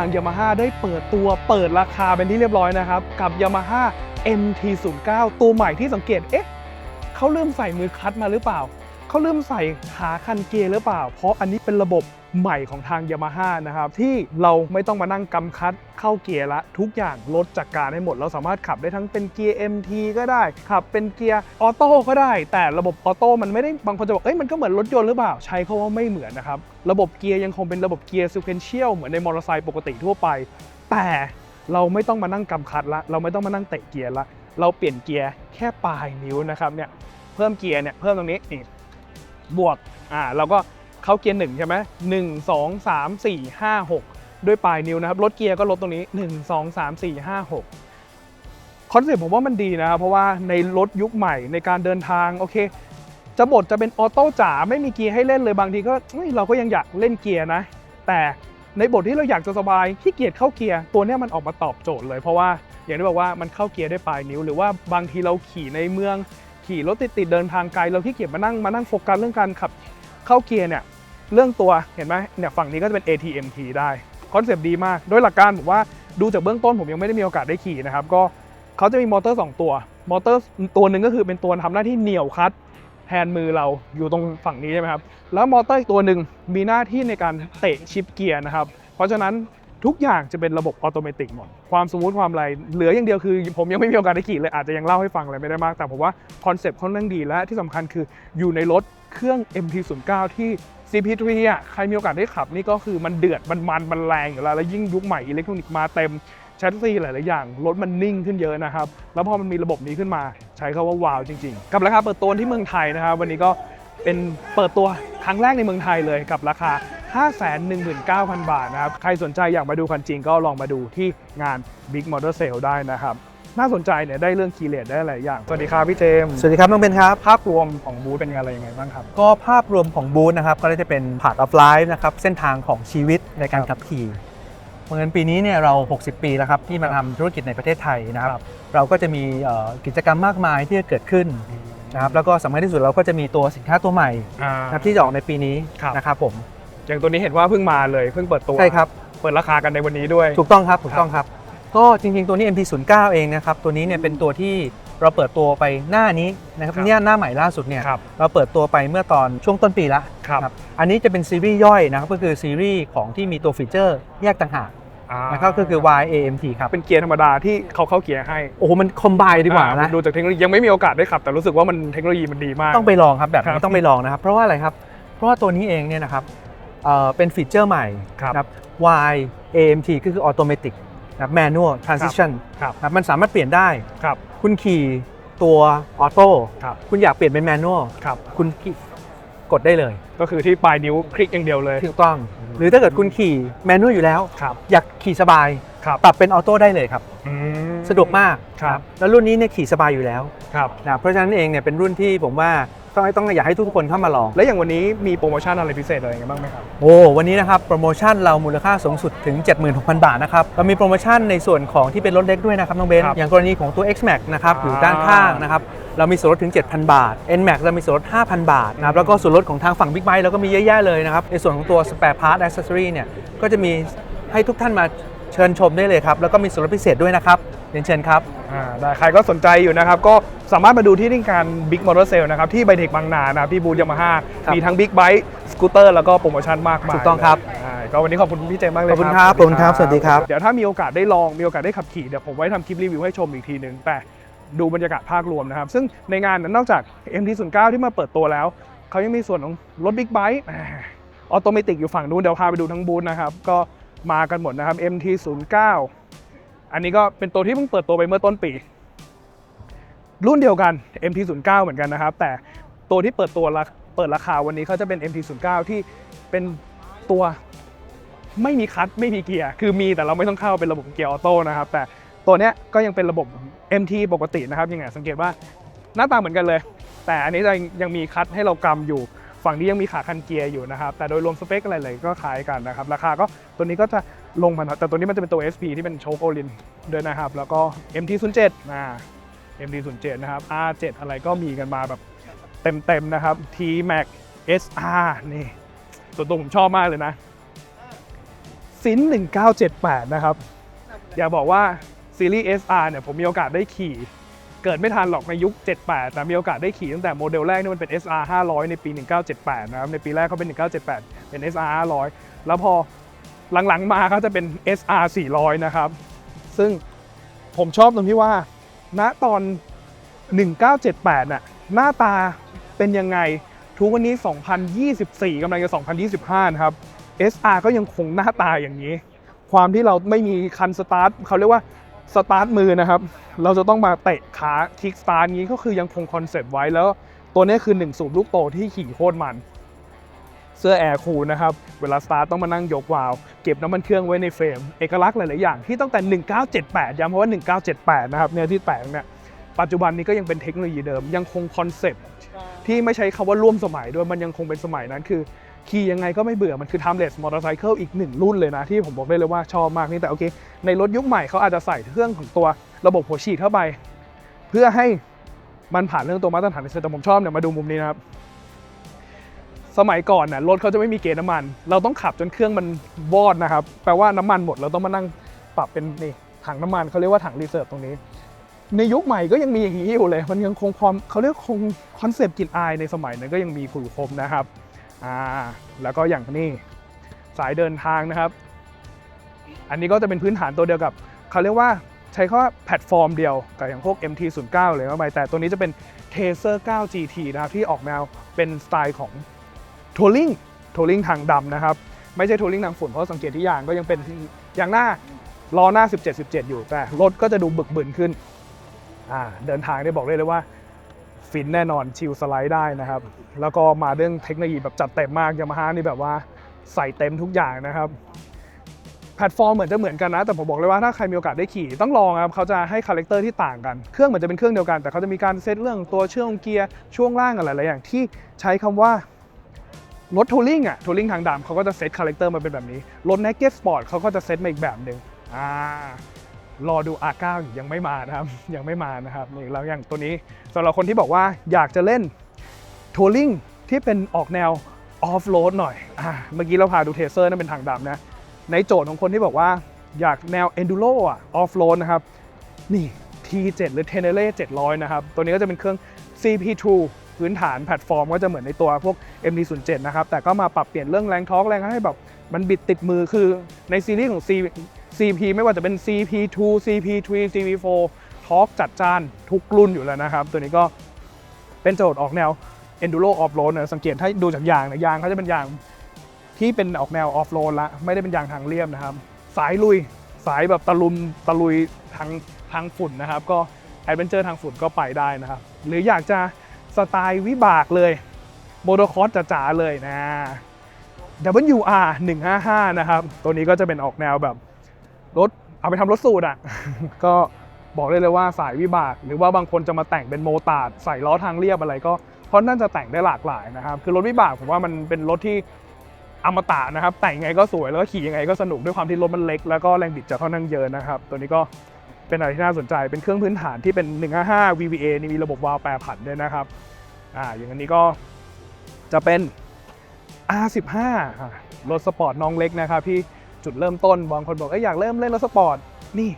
าง Yamaha ได้เปิดตัวเปิดราคาเป็นที่เรียบร้อยนะครับ กับ Yamaha MT09 ตัวใหม่ที่สังเกตเอ๊ะเขาลืมใส่มือคลัตช์มาหรือเปล่า เขาลืมใส่ขาคันเกียร์หรือเปล่า เพราะอันนี้เป็นระบบใหม่ของทาง Yamaha นะครับ ที่เราไม่ต้องมานั่งกำคัดเข้าเกียร์ละทุกอย่างลดจากการให้หมด เราสามารถขับได้ทั้งเป็นเกียร์ MT ก็ได้ ขับเป็นเกียร์ออโต้ก็ได้ แต่ระบบออโต้มันไม่ได้บางคนจะบอกเอ้ยมันก็เหมือนรถยนต์หรือเปล่า ใช้เขาว่าไม่เหมือนนะครับ ระบบเกียร์ยังคงเป็นระบบเกียร์ sequential เหมือนในมอเตอร์ไซค์ปกติทั่วไป แต่เราไม่ต้องมานั่งกำคัดละเราไม่ต้องมานั่งเตะเกียร์ละเราเปลี่ยนเกียร์แค่ปลายนิ้วนะครับเนี่ยเพิ่มเกียร์เนี่ยเพิ่มตรงนี้นี่ บวกอ่าเราก็เข้าเกียร์หนึ่งใช่ไหมหนึ่งสองสามสี่ห้าหกด้วยปลายนิ้วนะครับลดเกียร์ก็ลดตรงนี้หนึ่งสองสามสี่ห้าหกคอนเซ็ปต์ผมว่ามันดีนะครับเพราะว่าในรถยุคใหม่ในการเดินทางโอเค จะบทจะเป็นออโต้จ๋าไม่มีเกียร์ให้เล่นเลยบางทีก็เราก็ยังอยากเล่นเกียร์นะ แต่ในบทที่เราอยากจะสบายขี้เกียจเข้าเกียร์ตัวนี้มันออกมาตอบโจทย์เลย เพราะว่าอย่างที่บอกว่ามันเข้าเกียร์ได้ปลายนิ้ว หรือว่าบางทีเราขี่ในเมือง ขี่รถติดๆเดินทางไกลเราขี้เกียจมานั่งมานั่งโฟกัสเรื่องการขับเข้าเกียร์เนี่ยเรื่องตัวเห็นไหมเนี่ยฝั่งนี้ก็จะเป็น ATMT ได้คอนเซปต์ดีมาก โดยหลักการผมว่าดูจากเบื้องต้นผมยังไม่ได้มีโอกาสได้ขี่นะครับก็เขาจะมีมอเตอร์ 2 ตัว มอเตอร์ตัวหนึ่งก็คือเป็นตัวทำหน้าที่เหนี่ยวคัดแทนมือเราอยู่ตรงฝั่งนี้ใช่ไหมครับแล้วมอเตอร์อีกตัวหนึ่งมีหน้าที่ในการเตะชิปเกียร์นะครับเพราะฉะนั้น ทุกอย่างจะเป็นระบบออโตเมติหมด ความสมูทความอะไร เหลืออย่างเดียวคือ ผมยังไม่มีโอกาสได้ขี่เลยอาจจะยังเล่าให้ฟังอะไรไม่ได้มาก แต่ผมว่าคอนเซปต์ค่อนข้างดีและที่สำคัญคืออยู่ในรถเครื่อง MT09 ที่ CP3 อะใครมีโอกาสได้ขับนี่ก็คือมันเดือดมันมันมันแรงอยู่แล้วแล้วยิ่งยุคใหม่อิเล็กทรอนิกส์มาเต็มแชสซีหลาย ๆ อย่าง รถมันนิ่งขึ้นเยอะนะครับ แล้วพอมันมีระบบนี้ขึ้นมา ใช้คาว่าว้าวจริง ๆ กับราคาเปิดตัวที่เมืองไทยนะครับ วันนี้ก็เป็นเปิดตัวครั้งแรกในเมืองไทยเลยกับราคา519,000 บาทนะครับ ใครสนใจอยากมาดูคันจริงก็ลองมาดูที่งาน Big Motor Sale ได้นะครับ น่าสนใจเนี่ยได้เรื่องคีย์เลสได้หลายอย่าง สวัสดีครับพี่เจมส์สวัสดีครับน้องเบนครับ ภาพรวมของบูธเป็นอะไรยังไงบ้างครับ ก็ภาพรวมของบูธนะครับก็จะเป็น part of life นะครับเส้นทางของชีวิตในการครับขับขี่เหมือนปีนี้เนี่ยเรา 60 ปีแล้วครับที่มาทำธุรกิจในประเทศไทยนะครับครับเราก็จะมีเอ่อกิจกรรมมากมายที่จะเกิดขึ้นนะครับแล้วก็สำคัญที่สุดเราก็จะมีตัวสินค้าตัวใหม่อ่านะครับที่จะออกในปีนี้ครับนะครับผม อย่างตัวนี้เห็นว่าเพิ่งมาเลยเพิ่งเปิดตัวใช่ครับ เปิดราคากันในวันนี้ด้วย ถูกต้องครับถูกต้องครับ ก็จริงๆตัวนี้ MT09 เองนะครับ ตัวนี้เนี่ยเป็นตัวที่เราเปิดตัวไปหน้านี้นะครับครับเนี่ยหน้าใหม่ล่าสุดเนี่ยครับเราเปิดตัวไปเมื่อตอนช่วงต้นปีละครับครับ อันนี้จะเป็นซีรีส์ย่อยนะครับก็คือซีรีส์ของที่มีตัวฟีเจอร์แยกต่างหากอ่านะครับก็คือ YAMT ครับเป็นเกียร์ธรรมดาที่เขาเข้าเกียร์ให้โอ้โหมันคอมไบดีกว่าอ่นะ ดูจากเทคโนโลยียังไม่มีโอกาสได้ขับ แต่รู้สึกว่ามันเทคโนโลยีมันดีมาก ต้องไปลองครับแบบครันี้บต้องไปลองนะครับ เพราะว่าอะไรครับ เพราะว่าตัวนี้เองเนี่ยนะครับ เอ่อเป็นฟีเจอร์ใหม่ครับนะครับ YAMT ก็คือ Automatic นะครับ Manual Transition ครับนะครับมันสามารถเปลี่ยนได้ครับคุณขี่ตัวออโต้ครับคุณอยากเปลี่ยนเป็นแมนนวลครับคุณขี่กดได้เลย ก็คือที่ปลายนิ้วคลิกอย่างเดียวเลยถูกต้อง หรือถ้าเกิดคุณขี่แมนนวลอยู่แล้วครับอยากขี่สบายครับปรับเป็นออโต้ได้เลยครับอืมสะดวกมากครับแล้วรุ่นนี้เนี่ยขี่สบายอยู่แล้วครับนะเพราะฉะนั้นเองเนี่ยเป็นรุ่นที่ผมว่า ต้องต้องอยากให้ทุกคนเข้ามาลอง แล้วอย่างวันนี้มีโปรโมชั่นอะไรพิเศษอะไรอย่างนี้บ้างไหมครับ โอ้วันนี้นะครับโปรโมชั่นเรามูลค่าสูงสุดถึง 76,000 บาทนะครับเรามีโปรโมชั่นในส่วนของที่เป็นรถเล็กด้วยนะครับน้องเบนครับอย่างกรณีของตัว X-Max นะครับอ่าอยู่ด้านข้างนะครับเรามีส่วนลดถึง 7,000 บาท N-Max เรามีส่วนลด 5,000 บาทนะครับแล้วก็ส่วนลดของทางฝั่ง Big Bike เราก็มีเยอะแยะเลยนะครับในส่วนของตัว Spare Part Accessory เนี่ยก็จะมีให้ทุกท่านมาเชิญชมได้เลยครับแล้วก็มีส่วนลดพิเศษด้วยนะครับ เรียนเชิญครับ อ่าได้ใครก็สนใจอยู่นะครับ ก็สามารถมาดูที่ที่การ Big Motor Sale นะครับ ที่ไบเทคบางนานะครับ ที่บูธยามาฮ่าครับ มีทั้ง Big Bike สกูตเตอร์แล้วก็โปรโมชั่นมากมายถูกต้องครับ ใช่ก็วันนี้ขอบคุณพี่เจมส์มากเลยขอบคุณครับขอบคุณครับสวัสดีครับ เดี๋ยวถ้ามีโอกาสได้ลองมีโอกาสได้ขับขี่เดี๋ยวผมไว้ทำคลิปรีวิวให้ชมอีกทีหนึ่งแต่ดูบรรยากาศภาพรวมนะครับ ซึ่งในงานนั้นนอกจาก MT09 ที่มาเปิดตัวแล้ว เขายังมีส่วนของรถบิ๊กไบค์ออโตเมติกอยู่ฝั่งนู้นเดี๋ยวพาไปดูทั้งบูธนะครับก็มากันหมดนะครับ MT09 อันนี้ก็เป็นตัวที่เพิ่งเปิดตัวไปเมื่อต้นปี รุ่นเดียวกัน MT09 เหมือนกันนะครับ แต่ตัวที่เปิดตัวเปิดราคาวันนี้เขาจะเป็น MT09 ที่เป็นตัวไม่มีคัตไม่มีเกียร์ คือมีแต่เราไม่ต้องเข้าเป็นระบบเกียร์ออโต้นะครับ แต่ตัวเนี้ยก็ยังเป็นระบบ MT ปกตินะครับยังไงสังเกตว่าหน้าตาเหมือนกันเลย แต่อันนี้จะยังมีคัตให้เรากำอยู่ ฝั่งนี้ยังมีขาคันเกียร์อยู่นะครับ แต่โดยรวมสเปคอะไรเลยก็คล้ายกันนะครับ ราคาก็ตัวนี้ก็จะลงมาหน่อแต่ตัวนี้มันจะเป็นตัว SP ที่เป็นโชคโอลินด้วยนะครับ แล้วก็ MT07 อ่า MT07 นะครับ R7 อะไรก็มีกันมาแบบเต็มๆนะครับ T Max SR นี่ตัวตัวผมชอบมากเลยนะซิน1978 นะครับ อย่าบอกว่าซีรีส์ SR เนี่ยผมมีโอกาสได้ขี่ เกิดไม่ทันหรอกในยุค 78 แต่มีโอกาสได้ขี่ตั้งแต่โมเดลแรกนี่มันเป็น SR 500 ในปี 1978 นะครับ ในปีแรกเขาเป็น 1978 เป็น SR 500 แล้วพอหลังๆมาเขาจะเป็น SR 400 นะครับ ซึ่งผมชอบตรงที่ว่า ณ ตอน 1978 น่ะ หน้าตาเป็นยังไง ทุกวันนี้ 2024 กำลังจะ 2025 นะครับ SR ก็ยังคงหน้าตาอย่างนี้ ความที่เราไม่มีคันสตาร์ทเขาเรียกว่า สตาร์ทมือนะครับ เราจะต้องมาเตะขาคิกสตาร์ทนี้ก็คือยังคงคอนเซปต์ไว้แล้ว ตัวนี้คือ1สูบลูกโตที่ขี่โคตรมัน เสื้อแอร์คูลนะครับ เวลาสตาร์ทต้องมานั่งยกวาล์วเก็บน้ำมันเครื่องไว้ในเฟรม เอกลักษณ์หลาย ๆ อย่างที่ตั้งแต่ 1978 ย้ำเพราะว่า 1978 นะครับเนี่ยที่แตกเนี่ยปัจจุบันนี้ก็ยังเป็นเทคโนโลยีเดิม ยังคงคอนเซปต์ที่ไม่ใช้คำว่าร่วมสมัยด้วยมันยังคงเป็นสมัยนั้นคือ ขี่ยังไงก็ไม่เบื่อ มันคือ timeless motorcycle อีกหนึ่งรุ่นเลยนะ ที่ผมบอกได้เลยว่าชอบมากนี่แต่โอเค ในรถยุคใหม่เขาอาจจะใส่เครื่องของตัวระบบหัวฉีดเข้าไป เพื่อให้มันผ่านเรื่องตัวมาตรฐานในเซแต่ผมชอบเนี่ยมาดูมุมนี้นะครับ สมัยก่อนน่ะรถเขาจะไม่มีเกณฑ์น้ำมัน เราต้องขับจนเครื่องมันวอดนะครับ แปลว่าน้ำมันหมดเราต้องมานั่งปรับเป็นนี่ถังน้ำมันเขาเรียกว่าถังรีเซิร์ฟตรงนี้ ในยุคใหม่ก็ยังมีอย่างนี้อยู่เลย มันยังคงความเขาเรียกคงคอนเซปต์กลิ่นอายในสมัยนั้นก็ยังมีคุยคมนะครับ อ่าแล้วก็อย่างนี้สายเดินทางนะครับ อันนี้ก็จะเป็นพื้นฐานตัวเดียวกับเขาเรียกว่าใช้คำว่าแพลตฟอร์มเดียวกับอย่างพวก MT09 เลยเข้าไปแต่ตัวนี้จะเป็น Taser 9 GT นะครับที่ออกแนวเป็นสไตล์ของทัวริงทัวริงทางดำนะครับ ไม่ใช่ทัวริงทางฝุ่นเพราะสังเกตที่ยางก็ยังเป็นยางหน้าล้อหน้า 17 17 อยู่แต่รถก็จะดูบึกบึนขึ้นเดินทางได้บอกได้เลยว่า ฟินแน่นอนชิลสไลด์ได้นะครับ แล้วก็มาเรื่องเทคโนโลยีแบบจัดเต็มมากยามาฮ่านี่แบบว่าใส่เต็มทุกอย่างนะครับ แพลตฟอร์มเหมือนจะเหมือนกันนะ แต่ผมบอกเลยว่าถ้าใครมีโอกาสได้ขี่ต้องลองครับเขาจะให้คาแรคเตอร์ที่ต่างกัน เครื่องเหมือนจะเป็นเครื่องเดียวกัน แต่เขาจะมีการเซตเรื่องตัวเชื่อมเกียร์ช่วงล่างอะไรหลายอย่างที่ใช้คำว่ารถทัวริงอะทัวริงทางดำเขาก็จะเซตคาแรคเตอร์มาเป็นแบบนี้ รถ Naked Sport เขาก็จะเซตมาอีกแบบหนึ่งอ่า รอดู R9 อยู่ยังไม่มานะครับ ยังไม่มานะครับนี่แล้วอย่างตัวนี้สำหรับคนที่บอกว่าอยากจะเล่นทัวริงที่เป็นออกแนวออฟโรดหน่อยอ่าเมื่อกี้เราพาดูเทเซอร์นั่นเป็นทางดำนะ ในโจทย์ของคนที่บอกว่าอยากแนว Enduro อะออฟโรดนะครับ นี่ T7 หรือ Tenere 700 นะครับ ตัวนี้ก็จะเป็นเครื่อง CP2 พื้นฐานแพลตฟอร์มก็จะเหมือนในตัวพวก MD07 นะครับ แต่ก็มาปรับเปลี่ยนเรื่องแรงทอร์กแรงให้แบบมันบิดติดมือคือในซีรีส์ของ C CP ไม่ว่าจะเป็น CP2 CP3 CP4 ทอร์กจัดจ้านทุกรุ่นอยู่แล้วนะครับ ตัวนี้ก็เป็นโจทย์ออกแนว Enduro Off Road นะสังเกตถ้าดูจากยางนะยางเขาจะเป็นยางที่เป็นออกแนวออฟโรดละไม่ได้เป็นยางทางเรียบนะครับ สายลุยสายแบบตะลุมตะลุยทางทางฝุ่นนะครับ ก็แอดเวนเจอร์ทางฝุ่นก็ไปได้นะครับ หรืออยากจะสไตล์วิบากเลยโมโตคอร์สจ๋าๆเลยนะ WR 155 นะครับ ตัวนี้ก็จะเป็นออกแนวแบบ รถเอาไปทำรถสูตรอะ ก็บอกได้เลยว่าสายวิบาก หรือว่าบางคนจะมาแต่งเป็นโมตาร์ดใส่ล้อทางเรียบอะไรก็เพราะน่าจะแต่งได้หลากหลายนะครับ คือรถวิบากผมว่ามันเป็นรถที่อมตะนะครับ แต่งยังไงก็สวยแล้วก็ขี่ยังไงก็สนุกด้วยความที่รถมันเล็ก แล้วก็แรงบิดจะค่อนข้างเยอะนะครับ ตัวนี้ก็เป็นอะไรที่น่าสนใจเป็นเครื่องพื้นฐานที่เป็น 155 VVA นี่มีระบบวาล์วแปรผันด้วยนะครับอ่าอย่างอันนี้ก็จะเป็น R15 อะรถสปอร์ตน้องเล็กนะครับที่ จุดเริ่มต้น บางคนบอกอยากเริ่มเล่นรถสปอร์ต นี่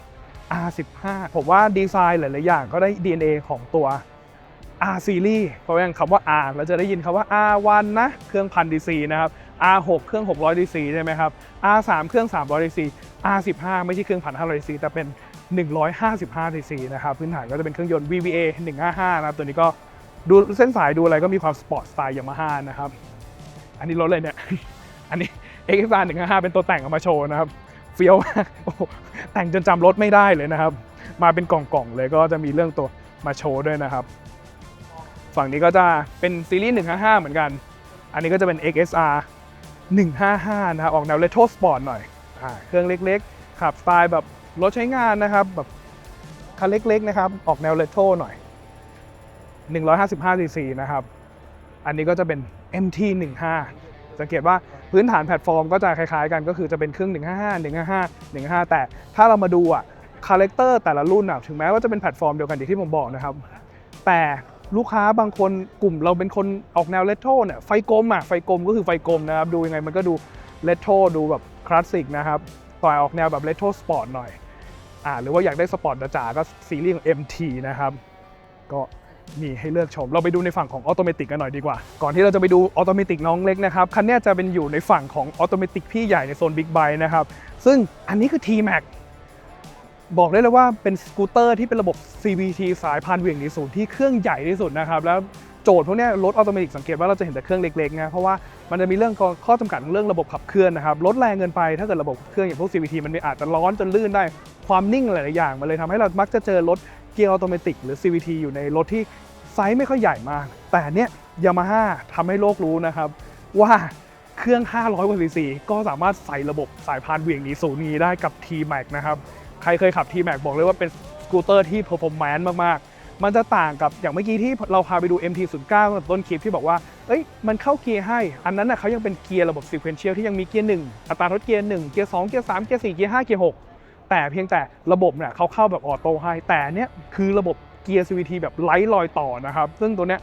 R15 ผมว่าดีไซน์หลาย ๆ อย่างก็ได้ DNA ของตัว R series เพราะอย่างคำว่า R เราจะได้ยินคำว่า R1 นะเครื่องพันดีซีนะครับ R6 เครื่อง 600 DC ใช่ไหมครับ R3 เครื่อง 300 DC R15 ไม่ใช่เครื่อง1,500 DC แต่เป็น 155 DC นะครับ พื้นฐานก็จะเป็นเครื่องยนต์ VVA 155 นะครับ ตัวนี้ก็ดูเส้นสายดูอะไรก็มีความสปอร์ตสไตล์ยามาฮ่านะครับ อันนี้รถเลยเนี่ย อันนี้ XR 155 เป็นตัวแต่งเอามาโชว์นะครับเฟี้ยวมากแต่งจนจำรถไม่ได้เลยนะครับ มาเป็นกล่องๆเลยก็จะมีเรื่องตัวมาโชว์ด้วยนะครับ ฝั่งนี้ก็จะเป็นซีรีส์ 155 เหมือนกัน อันนี้ก็จะเป็น XSR 155 นะครับออกแนว Retro Sport หน่อยอเครื่องเล็กๆขับสไตล์แบบรถใช้งานนะครับแบบคันเล็กๆนะครับ ออกแนว Retro หน่อย 155 cc นะครับ อันนี้ก็จะเป็น MT 15 สังเกตว่าพื้นฐานแพลตฟอร์มก็จะคล้ายๆกันก็คือจะเป็นเครื่อง 155 155 155 แต่ถ้าเรามาดูอะคาแรคเตอร์แต่ละรุ่นอะถึงแม้ว่าจะเป็นแพลตฟอร์มเดียวกันอย่างที่ผมบอกนะครับ แต่ลูกค้าบางคนกลุ่มเราเป็นคนออกแนวเลโทเนี่ยไฟกลมอะไฟกลมก็คือไฟกลมนะครับ ดูยังไงมันก็ดูเลโทดูแบบคลาสสิกนะครับต่อยออกแนวแบบเ e โทสปอร์ตหน่อยอ่าหรือว่าอยากได้สปอร์ตจ๋าก็ซีรีส์ของ MT นะครับก็ มีให้เลือกชม เราไปดูในฝั่งของออโตเมติกกันหน่อยดีกว่า ก่อนที่เราจะไปดูออโตเมติกน้องเล็กนะครับ คันนี้จะเป็นอยู่ในฝั่งของออโตเมติกพี่ใหญ่ในโซนบิ๊กไบค์นะครับ ซึ่งอันนี้คือ T-Max บอกได้เลยว่าเป็นสกูตเตอร์ที่เป็นระบบ CVT สายพานเหวี่ยงหนีศูนที่เครื่องใหญ่ที่สุดนะครับ แล้วโจทย์พวกนี้รถออโตเมติกสังเกตว่าเราจะเห็นแต่เครื่องเล็กๆนะเพราะว่ามันจะมีเรื่องข้อจำกัดเรื่องระบบขับเคลื่อนนะครับลดแรงเกินไปถ้าเกิดระบบเครื่องอย่างพวก CVT มันมอาจจะร้อนจนลื่นได้ความนิ่งหลายๆอย่างมันเลยทำให้เรามักจะเจอรถ กียร์ออโตเมติกหรือ CVT อยู่ในรถที่ไซส์ไม่ค่อยใหญ่มาก แต่เนี้ยยามาฮ่าทำให้โลกรู้นะครับ ว่าเครื่อง 500 กว่าซีซีก็สามารถใส่ระบบสายพานเหวี่ยงหนีศูนย์นี้ได้กับ T-Max นะครับ ใครเคยขับ T-Max บอกเลยว่าเป็นสกูตเตอร์ที่ performance มาก ๆ มันจะต่างกับอย่างเมื่อกี้ที่เราพาไปดู MT09 ตั้งแต่ต้นคลิปที่บอกว่า เอ้ย มันเข้าเกียร์ให้ อันนั้นนะเขายังเป็นเกียร์ระบบ sequential ที่ยังมีเกียร์1อัตราทดเกียร์1เกียร์2เกียร์3เกียร์4เกียร์5เกียร์6 แต่เพียงแต่ระบบเนี่ยเขาเข้าแบบออโต้ให้แต่เนี้ยคือระบบเกียร์ CVT แบบไร้รอยต่อนะครับ ซึ่งตัวเนี้ย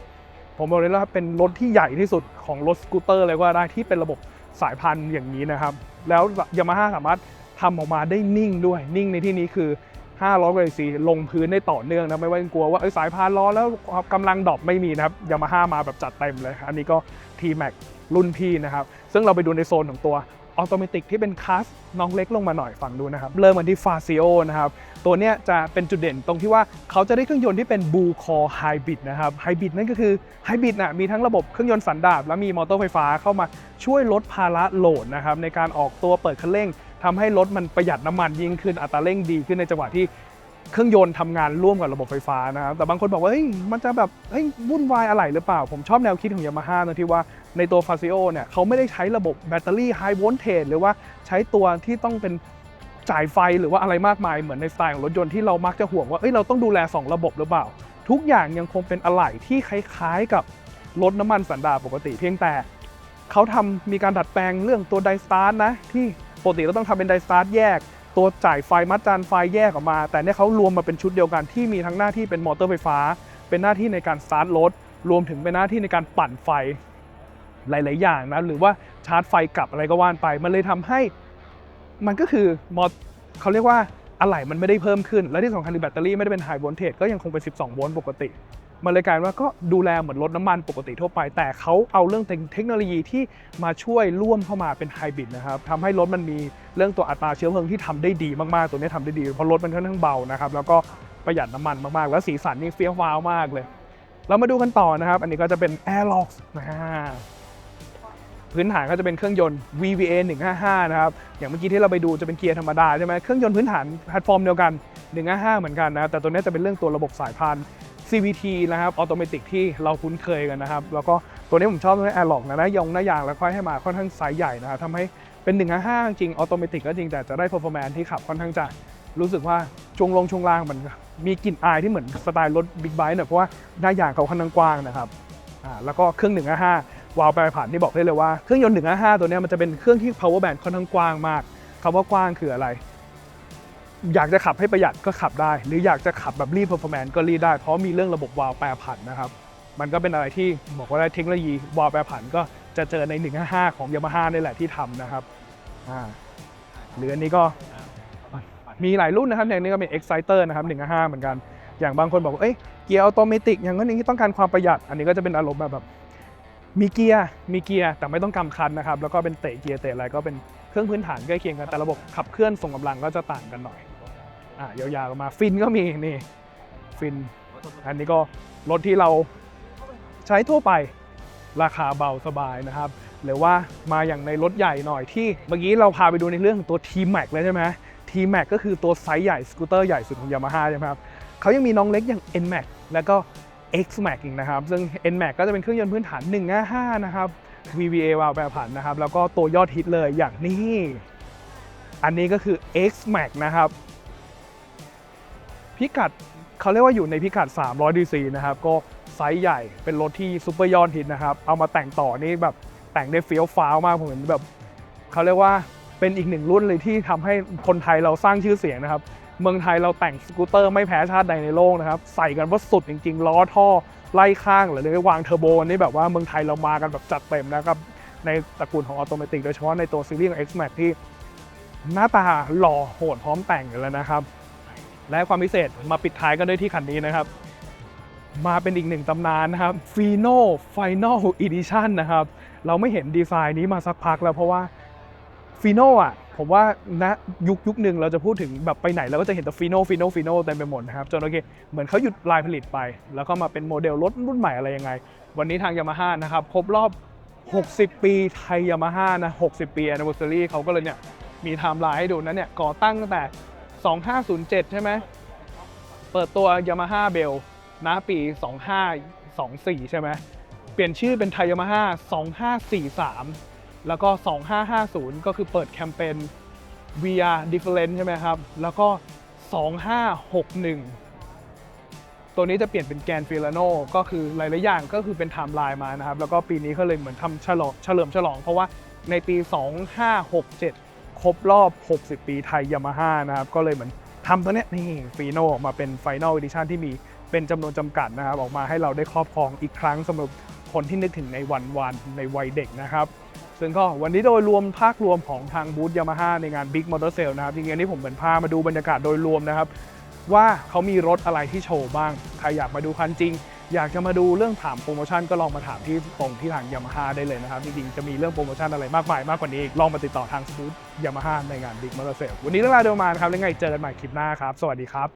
ผมบอกเลยว่าเป็นรถที่ใหญ่ที่สุดของรถสกูตเตอร์เลยว่าได้ที่เป็นระบบสายพันธุ์อย่างนี้นะครับ แล้วยามาฮ่าสามารถทำออกมาได้นิ่งด้วยนิ่งในที่นี้คือ500กว่าซีลงพื้นได้ต่อเนื่องนะไม่ว่ากลัวว่าสายพานร้อแล้วกำลังดรอปไม่มีนะครับยามาฮ่ามาแบบจัดเต็มเลย อันนี้ก็ T-Max รุ่นพี่นะครับ ซึ่งเราไปดูในโซนของตัว ออโตเมติกที่เป็นคัสน้องเล็กลงมาหน่อยฝั่งดูนะครับ เริ่มกันที่ฟาซิโอนะครับ ตัวเนี้ยจะเป็นจุดเด่นตรงที่ว่าเขาจะได้เครื่องยนต์ที่เป็นบูคอไฮบริดนะครับไฮบริดนั่นก็คือไฮบริดน่ะมีทั้งระบบเครื่องยนต์สันดาปและมีมอเตอร์ไฟฟ้าเข้ามาช่วยลดภาระโหลดนะครับในการออกตัวเปิดคันเร่งทำให้รถมันประหยัดน้ำมันยิ่งขึ้นอัตราเร่งดีขึ้นในจังหวะที่ เครื่องยนต์ทำงานร่วมกับระบบไฟฟ้านะครับแต่บางคนบอกว่าเฮ้ยมันจะแบบเฮ้ยวุ่นวายอะไรหรือเปล่า ผมชอบแนวคิดของยามาฮ่าตรงที่ว่าในตัวฟาซิโอเนี่ยเขาไม่ได้ใช้ระบบแบตเตอรี่ไฮโวลเทจหรือว่าใช้ตัวที่ต้องเป็นจ่ายไฟหรือว่าอะไรมากมายเหมือนในสไตล์ของรถยนต์ที่เรามักจะห่วงว่าเอ้ยเราต้องดูแล 2 ระบบหรือเปล่า ทุกอย่างยังคงเป็นอะไหล่ที่คล้ายๆกับรถน้ำมันสันดาปปกติเพียงแต่เขาทำมีการดัดแปลงเรื่องตัวไดสตาร์ทนะที่ปกติเราต้องทำเป็นไดสตาร์ทแยก ตัวจ่ายไฟมัดจานไฟแยกออกมา แต่เนี่ยเขารวมมาเป็นชุดเดียวกันที่มีทั้งหน้าที่เป็นมอเตอร์ไฟฟ้า เป็นหน้าที่ในการสตาร์ทรถรวมถึงเป็นหน้าที่ในการปั่นไฟหลาย ๆ อย่างนะหรือว่าชาร์จไฟกลับอะไรก็ว่านไปมันเลยทำให้มันก็คือมอเขาเรียกว่าอะไหล่มันไม่ได้เพิ่มขึ้น และที่สำคัญคือแบตเตอรี่ไม่ได้เป็นไฮโวลเทจก็ยังคงเป็น 12 โวลต์ปกติ มันเลยกลายว่าก็ดูแลเหมือนรถน้ำมันปกติทั่วไป แต่เขาเอาเรื่องเทคโนโลยีที่มาช่วยร่วมเข้ามาเป็นไฮบริดนะครับทำให้รถมันมีเรื่องตัวอัตราเชื้อเพลิงที่ทำได้ดีมากๆ ตัวนี้ทำได้ดีเพราะรถมันค่อนข้างเบานะครับแล้วก็ประหยัดน้ำมันมากๆ แล้วสีสันนี่เฟี้ยวฟ้าวมากเลย เรามาดูกันต่อนะครับ อันนี้ก็จะเป็น Airlox นะพื้นฐานก็จะเป็นเครื่องยนต์ VVA 155 นะครับ อย่างเมื่อกี้ที่เราไปดูจะเป็นเกียร์ธรรมดาใช่ไหมเครื่องยนต์พื้นฐานแพลตฟอร์มเดียวกัน 155 เหมือนกันนะครับแต่ตัวนี้จะเป็นเรื่องตัวระบบสายพาน CVT นะครับออโตเมติกที่เราคุ้นเคยกันนะครับ แล้วก็ตัวนี้ผมชอบตัวแอร์ล็อกนะนะยองหน้ายางแล้วค่อยให้มาค่อนข้างไซส์ใหญ่นะครับทำให้เป็น155จริงออโตเมติกก็จริงแต่จะได้ performance ที่ขับค่อนข้างจะรู้สึกว่าช่วงลงช่วงล่างมันมีกลิ่นอายที่เหมือนสไตล์รถบิ๊กไบค์หน่อยเพราะว่าหน้ายางเขาค่อนข้างกว้างนะครับอ่าแล้วก็เครื่อง155วาล์วแปรผันที่บอกได้เลยว่าเครื่องยนต์155ตัวนี้มันจะเป็นเครื่องที่ power band ค่อนข้างกว้างมากคำว่ากว้างคืออะไร อยากจะขับให้ประหยัดก็ขับได้ หรืออยากจะขับแบบรีบ performance ก็รีดได้ เพราะมีเรื่องระบบวาล์วแปรผันนะครับ มันก็เป็นอะไรที่บอกว่าได้เทคโนโลยีวาล์วแปรผันก็จะเจอใน 155 ของ Yamaha นี่แหละที่ทำนะครับอ่าหรืออันนี้ก็มีหลายรุ่นนะครับอย่างนี้ก็เป็น Exciter นะครับ155 เหมือนกัน อย่างบางคนบอกว่าเอ้ยเกียร์ออโตเมติอย่างนั้นอย่างนี้ต้องการความประหยัด อันนี้ก็จะเป็นอารมณ์แบบมีเกียร์ มีเกียร์ แต่ไม่ต้องกำคันนะครับ แล้วก็เป็นเตะเกียร์เตะอะไรก็เป็นเครื่องพื้นฐานใกล้เคียงกัน แต่ระบบขับเคลื่อนส่งกำลังก็จะต่างกันหน่อย อะยาวๆกันมาฟินก็มีนี่ฟินอันนี้ก็รถที่เราใช้ทั่วไปราคาเบาสบายนะครับ หรือว่ามาอย่างในรถใหญ่หน่อยที่เมื่อกี้เราพาไปดูในเรื่องของตัว T-Max เลยใช่ไหม T-Max ก็คือตัวไซส์ใหญ่สกูตเตอร์ใหญ่สุดของ Yamaha ใช่ไหมครับเขายังมีน้องเล็กอย่าง N-Max แล้วก็ X-Max อีกนะครับ ซึ่ง N-Max ก็จะเป็นเครื่องยนต์พื้นฐาน 155 นะครับ VVA วาล์วแปรผันนะครับ แล้วก็ตัวยอดฮิตเลยอย่างนี้ อันนี้ก็คือ X-Max นะครับ พิกัดเขาเรียกว่าอยู่ในพิกัด 300 DC นะครับ ก็ไซส์ใหญ่เป็นรถที่ซูเปอร์ยอดฮิตนะครับ เอามาแต่งต่อนี่แบบแต่งได้เฟี้ยวฟ้าวมากผมเห็นแบบเขาเรียกว่าเป็นอีกหนึ่งรุ่นเลยที่ทำให้คนไทยเราสร้างชื่อเสียงนะครับ เมืองไทยเราแต่งสกูตเตอร์ไม่แพ้ชาติใดในโลกนะครับ ใส่กันว่าสุดจริงๆ ล้อท่อไล่ข้างหรือเลยวางเทอร์โบนี่แบบว่าเมืองไทยเรามากันแบบจัดเต็มนะครับ ในตระกูลของออโตเมติกโดยเฉพาะในตัวซีรีส์ของ X-Max ที่หน้าตาหล่อโหดพร้อมแต่งกันแล้วนะครับ และความพิเศษมาปิดท้ายกันด้วยที่คันนี้นะครับ มาเป็นอีกหนึ่งตำนานนะครับ Fino Final Edition นะครับ เราไม่เห็นดีไซน์นี้มาสักพักแล้วเพราะว่าฟีโน่อะผมว่าณยุคยุคหนึ่งเราจะพูดถึงแบบไปไหนเราก็จะเห็นแต่ฟีโน่ฟีโน่ฟีโน่เต็มไปหมดนะครับจนโอเคเหมือนเขาหยุดลายผลิตไป แล้วก็มาเป็นโมเดลรถรุ่นใหม่อะไรยังไง วันนี้ทางยามาฮ่านะครับครบรอบ 60 ปีไทยยามาฮ่านะ 60 ปี anniversary เขาก็เลยเนี่ยมีไทม์ไลน์ให้ดูนะเนี่ยก่อตั้งตั้งแต่ 2507 ใช่ไหม เปิดตัวยามาฮ่าเบลนะปี 2524 ใช่ไหม เปลี่ยนชื่อเป็นไทยยามาฮ่า2543 แล้วก็ 2550 ก็คือเปิดแคมเปญ VR Different ใช่ไหมครับ แล้วก็ 2561 ตัวนี้จะเปลี่ยนเป็นแกนฟิลาโนก็คือหลาย ๆ อย่างก็คือเป็นไทม์ไลน์มานะครับ แล้วก็ปีนี้ก็เลยเหมือนทำฉลองเฉลิมฉลอง เพราะว่าในปี 2567 ครบรอบ 60 ปีไทยยามาฮ่านะครับ ก็เลยเหมือนทำตัวเนี้ยนี่ฟีโนออกมาเป็น Final Edition ที่มีเป็นจำนวนจำกัดนะครับ ออกมาให้เราได้ครอบครองอีกครั้งสำหรับคนที่นึกถึงในวันวันในวัยเด็กนะครับซึ่งก็วันนี้โดยรวมภาครวมของทางบูธยามาฮ่าในงาน Big Motor Sale นะครับจริงๆนนี้ผมเหมือนพามาดูบรรยากาศโดยรวมนะครับ ว่าเขามีรถอะไรที่โชว์บ้าง ใครอยากมาดูคันจริง อยากจะมาดูเรื่องถามโปรโมชั่นก็ลองมาถามที่ตรงที่ทางยามาฮ่าได้เลยนะครับ จริงๆ จะมีเรื่องโปรโมชั่นอะไรมากมายมากกว่านี้อีกลองมาติดต่อทางบูดยามาฮ่าในงาน Big Motor Sale วันนี้เรื่องราวเดียวมานะครับแล้วไงเจอกันใหม่คลิปหน้าครับ สวัสดีครับ